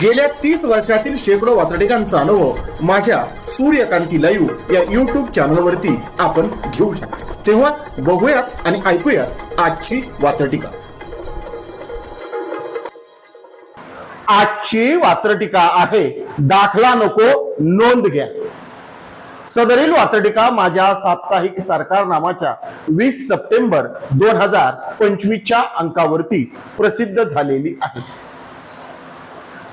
गेल्या तीस वर्षातील शेकडो वातडिकांचा अनुभव माझ्या सूर्यकांती लाईव्ह या युट्यूब चॅनलवरती आपण घेऊ शकतो. तेव्हा बघूयात आणि ऐकूयात आजची वातटिका आजची वात्रटिका आहे दाखला नको नोंद घ्या. सदरील वात्रटिका माझ्या साप्ताहिक सरकार नामाच्या वीस सप्टेंबर दोन हजार पंचवीसच्या अंकावरती प्रसिद्ध झालेली आहे.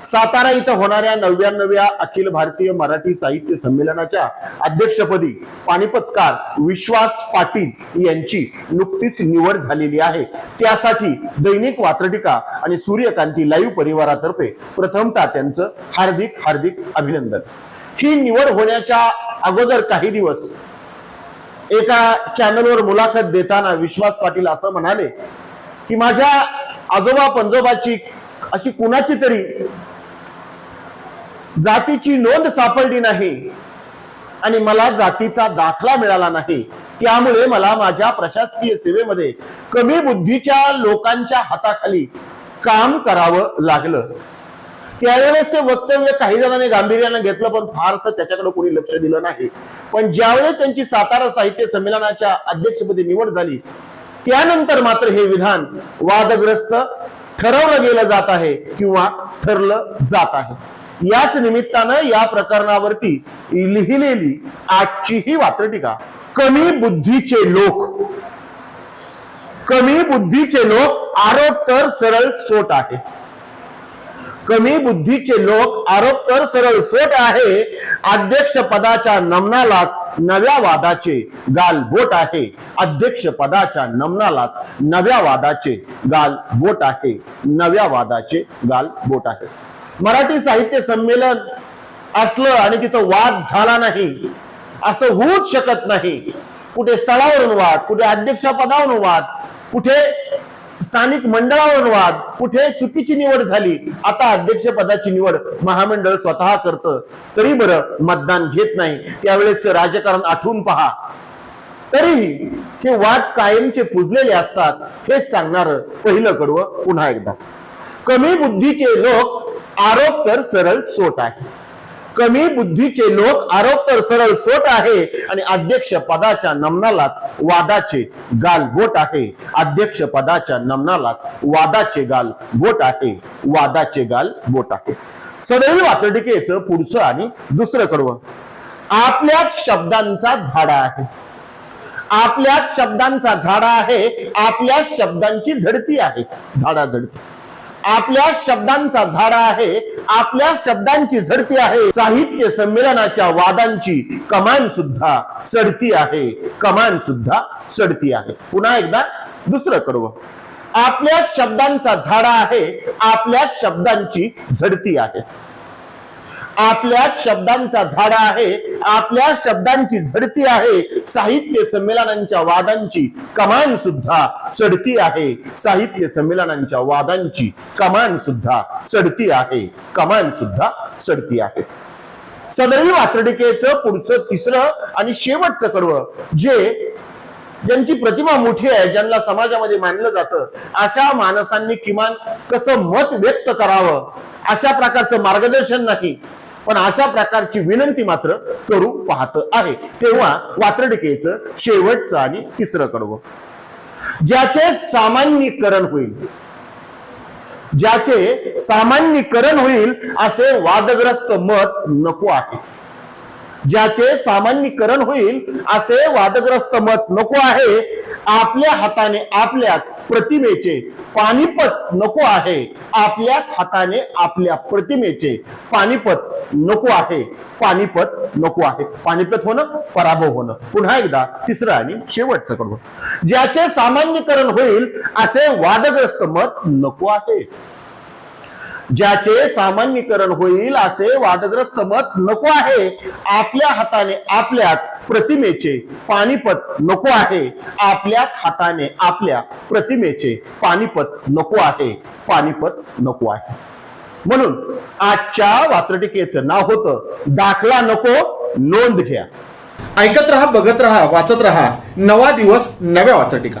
सातारा इथं होणाऱ्या नव्याण्णव्या अखिल भारतीय मराठी साहित्य संमेलनाच्या अध्यक्षपदी पानिपतकार विश्वास पाटील यांची नुकतीच निवड झालेली आहे. त्यासाठी दैनिक वात्रटिका आणि सूर्यकांती लाईव्ह परिवारातर्फे प्रथमतः त्यांचं हार्दिक हार्दिक अभिनंदन. ही निवड होण्याच्या अगोदर काही दिवस एका चॅनलवर मुलाखत देताना विश्वास पाटील असं म्हणाले की माझ्या आजोबा पंजोबाची अशी कुणाची तरी जातीची नोंद सापडली नाही आणि मला जातीचा दाखला मिळाला नाही. त्यामुळे मला माझ्या प्रशासकीय सेवेमध्ये कमी बुद्धीच्या लोकांच्या हाताखाली काम करावं लागलं. त्यावेळेस ते वक्तव्य काही जणांनी गांभीर्यानं घेतलं पण फारसं त्याच्याकडे कोणी लक्ष दिलं नाही. पण ज्यावेळेस त्यांची सातारा साहित्य संमेलनाच्या अध्यक्षपदी निवड झाली त्यानंतर मात्र हे विधान वादग्रस्त ठरवलं गेलं जात आहे किंवा ठरलं जात आहे. याच निमित्तानं या प्रकरणावरती लिहिलेली आजची ही वात्रटीका कमी बुद्धीचे लोक. कमी बुद्धीचे लोक आरोप तर सरळ सोट आहे. कमी बुद्धीचे लोक आरोप तर सरळ सोट आहे. अध्यक्ष पदाच्या नमनालाच नव्या वादाचे गाल बोट आहे. अध्यक्ष पदाच्या नमनालाच नव्या वादाचे गाल बोट आहे. नव्या वादाचे गाल बोट आहे. मराठी साहित्य संमेलन असलं आणि तिथं वाद झाला नाही असं होऊच शकत नाही. कुठे स्थळावरून वाद कुठे अध्यक्षपदावरून वाद कुठे स्थानिक मंडळावरून वाद कुठे चुकीची निवड झाली आता अध्यक्ष पदाची निवड महामंडळ स्वतः करतं. तरी बरं मतदान घेत नाही. त्यावेळेच राजकारण आठवून पहा. तरीही हे वाद कायमचे पुजलेले असतात हेच सांगणार पहिलं कडवं पुन्हा एकदा. कमी बुद्धीचे लोक आरोप तर सरळ सोट आहे. कमी बुद्धीचे लोक आरोप तर सरळ सोट आहे आणि अध्यक्ष पदाच्या नमनालाच वादाचे गाल बोट आहे. अध्यक्ष पदाच्या नमनालाच वादाचे गाल बोट आहे. वादाचे गाल बोट आहे. सदैव वातडिकेचं पुढचं आणि दुसरं कडवं. आपल्याच शब्दांचा झाडा आहे. आपल्याच शब्दांचा झाडा आहे. आपल्याच शब्दांची झडती आहे. झाडा झडती आपल्या शब्दांचा झाडा आहे आपल्या शब्दांची झडती आहे. साहित्य संमेलनाच्या वादांची कमान सुद्धा चढती आहे. कमान सुद्धा चढती आहे. पुन्हा एकदा दुसरं कडवं आपल्या शब्दांचा झाडा आहे आपल्या शब्दांची झडती आहे. आपल्या शब्दांचा झाडा आहे आपल्या शब्दांची झडती आहे साहित्य संमेलनांच्या वादांची कमान सुद्धा चढती आहे. साहित्य संमेलनांच्या वादांची कमान सुद्धा चढती आहे कमान सुद्धा चढती आहे. सदरी वात्रटिकेचं पुढचं तिसरं आणि शेवटचं कडवं जे ज्यांची प्रतिमा मोठी आहे ज्यांना समाजामध्ये मानलं जातं अशा माणसांनी किमान कसं मत व्यक्त करावं अशा प्रकारचं मार्गदर्शन नाही पण अशा प्रकारची विनंती मात्र करू पाहत आहे. तेव्हा वात्रटिकेचं शेवटचं आणि तिसरं कडवं. ज्याचे सामान्यीकरण होईल ज्याचे सामान्यीकरण होईल असे वादग्रस्त मत नको आहे. ज्याचे सामान्यीकरण होईल असे वादग्रस्त मत नको आहे आपल्या हाताने आपल्याच प्रतिमेचे पानिपत नको आहे. आपल्याच हाताने आपल्या प्रतिमेचे पानिपत नको आहे. पानिपत नको आहे. पानिपत होणं पराभव होणं. पुन्हा एकदा तिसरं आणि शेवटचं कडवं. ज्याचे सामान्यीकरण होईल असे वादग्रस्त मत नको आहे. ज्याचे सामान्यीकरण होईल असे वादग्रस्त मत नको आहे. आपल्या हाताने आपल्याच प्रतिमेचे पानिपत नको आहे. आपल्याच हाताने आपल्या प्रतिमेचे पानिपत नको आहे. पानिपत नको आहे. म्हणून आजच्या वात्रटिकेचं नाव होतं दाखला नको नोंद घ्या. ऐकत रहा बघत रहा वाचत रहा. नवा दिवस नव्या वाचटिका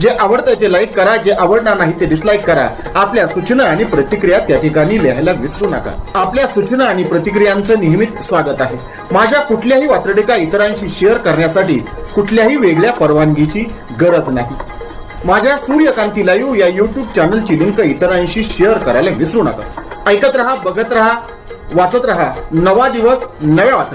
जे आवडतं ते लाईक करा जे आवडणार नाही ते डिसलाईक करा. आपल्या सूचना आणि प्रतिक्रिया त्या ठिकाणी लिहायला विसरू नका. आपल्या सूचना आणि प्रतिक्रियांचं नेहमीच स्वागत आहे. माझ्या कुठल्याही वात्रटिका इतरांशी शेअर करण्यासाठी कुठल्याही वेगळ्या परवानगीची गरज नाही. माझ्या सूर्यकांती लाईव्ह या यूट्यूब चॅनलची लिंक इतरांशी शेअर करायला विसरू नका. ऐकत रहा बघत रहा वाचत रहा. नवा दिवस नव्या वाचत